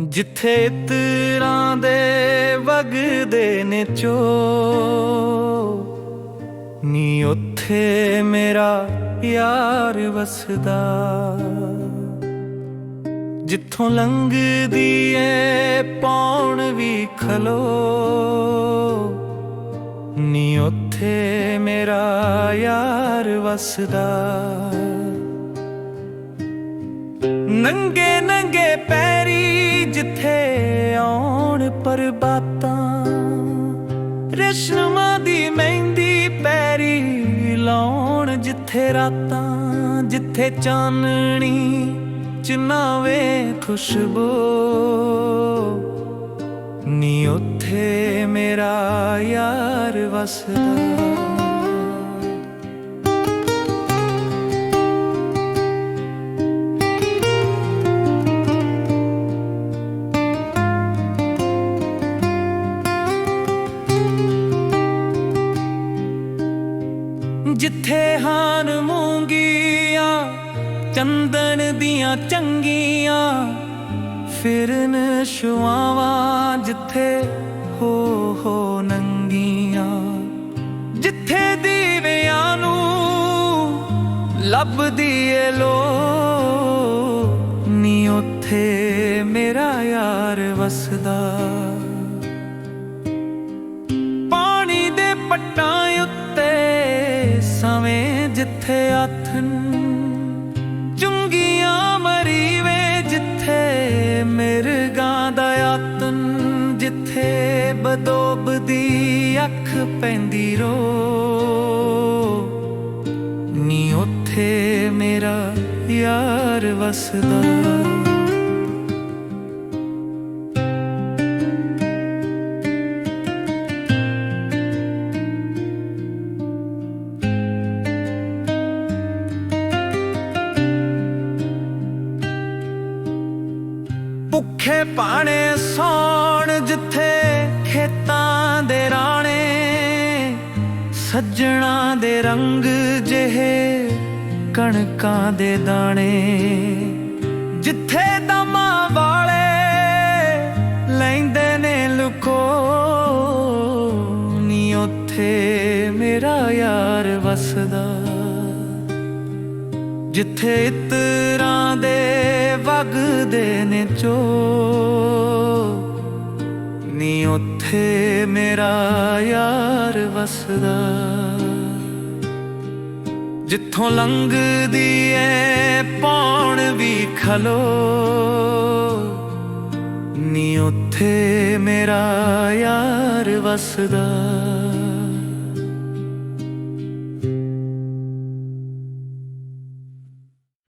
ਜਿੱਥੇ ਇਤਰਾਂ ਦੇ ਵਗਦੇ ਨੇ ਚੋ ਨੀ ਉੱਥੇ ਮੇਰਾ ਯਾਰ ਵਸਦਾ। ਜਿੱਥੋਂ ਲੰਘਦੀ ਏ ਪੌਣ ਵੀ ਖਲੋ। ਨੀ ਉੱਥੇ ਮੇਰਾ ਯਾਰ ਵਸਦਾ। ਨੰਗੇ ਨੰਗੇ ਪੈਰੀ ਜਿੱਥੇ ਆਉਣ ਪਰਬਾਤਾਂ, ਰੇਸ਼ਮਾਂ ਦੀ ਮਹਿੰਦੀ ਪੈਰੀ ਲਾਉਣ ਜਿੱਥੇ ਰਾਤਾਂ, ਜਿੱਥੇ ਚਾਨਣੀ ਚਨਾਵੇ ਖੁਸ਼ਬੂ। ਨੀ ਉੱਥੇ ਮੇਰਾ ਯਾਰ ਵਸਦਾ। ਜਿੱਥੇ ਹਾਨ ਮੂੰਗੀਆਂ, ਚੰਦਨ ਦੀਆਂ ਚੰਗੀਆਂ, ਫਿਰਨ ਸ਼ੁਆਵਾਂ ਜਿੱਥੇ ਹੋ ਹੋ ਨੰਗੀਆਂ। ਜਿੱਥੇ ਦੀਵਿਆਂ ਨੂੰ ਲੱਭਦੀ ਏ ਲੋ ਨੀ ਉੱਥੇ ਮੇਰਾ ਯਾਰ ਵਸਦਾ। ਪਾਣੀ ਦੇ ਪੱਟਾਂ ਜਿੱਥੇ ਆਥਨ ਚੁੰਗੀਆਂ ਮਰੀ ਵੇ ਜਿੱਥੇ ਮਿਰਗਾਂ ਦਾ ਆਤਨ, ਜਿੱਥੇ ਬਦੋਬਦੀ ਅੱਖ ਪੈਂਦੀ ਰੋ। ਨੀ ਉੱਥੇ ਮੇਰਾ ਯਾਰ ਵਸਦਾ। ਭੁੱਖੇ ਪਾਣੇ ਸੌਣ ਜਿੱਥੇ ਖੇਤਾਂ ਦੇ ਰਾਣੇ, ਸੱਜਣਾ ਦੇ ਰੰਗ ਜਿਹੇ ਕਣਕਾਂ ਦੇ ਦਾਣੇ। ਜਿੱਥੇ ਦਮਾਂ ਵਾਲੇ ਲੈਂਦੇ ਨੇ ਲੁਕੋ, ਨੀ ਉੱਥੇ ਮੇਰਾ ਯਾਰ ਵਸਦਾ। ਜਿੱਥੇ ਇਤਰਾਂ ਦੇ ਵਗਦੇ ਨੇ ਚੋ ਨੀ ਉੱਥੇ ਮੇਰਾ ਯਾਰ ਵਸਦਾ। ਜਿੱਥੋਂ ਲੰਘਦੀ ਏ, ਪੌਣ ਵੀ ਖਲੋ। ਨੀ ਉੱਥੇ ਮੇਰਾ ਯਾਰ ਵਸਦਾ।